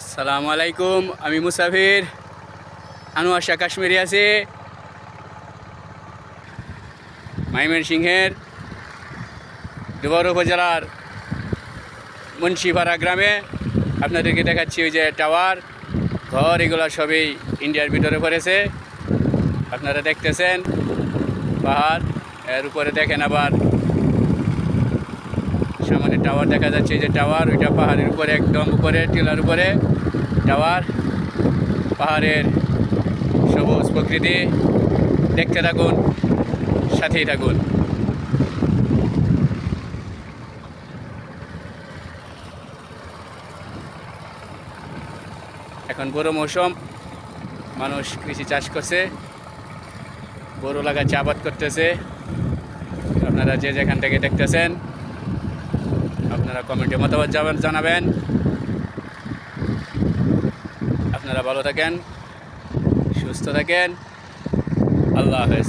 সালামু আলাইকুম আমি মুসাফির। আনোয়ার শাহ কাশ্মীরি আছি। সিংহের। দুবার উপজেলার মুন্সিপাড়া গ্রামে আপনাদেরকে দেখাচ্ছি ওই যে টাওয়ার। ঘর, এগুলো সবই ইন্ডিয়ার ভিতরে পড়েছে। আপনারা দেখতেছেন। পাহাড়, এর উপরে দেখেন আবার সামনে টাওয়ার দেখা যাচ্ছে যে টাওয়ার ওইটা পাহাড়ের উপরে, একদম উপরে, টিলার উপরে। টাওয়ার পাহাড়ের সবুজ প্রকৃতি। দেখতে থাকুন, সাথেই থাকুন। এখন বড় মৌসুম, মানুষ কৃষি চাষ করছে। গরু লাগাচ্ছে, আবাদ করতেছে। আপনারা যে যেখান থেকে দেখতেছেন আপনারা কমেন্টে মতামত যাবেন জানাবেন। আপনারা ভালো থাকেন সুস্থ থাকেন। আল্লাহ হাফেজ।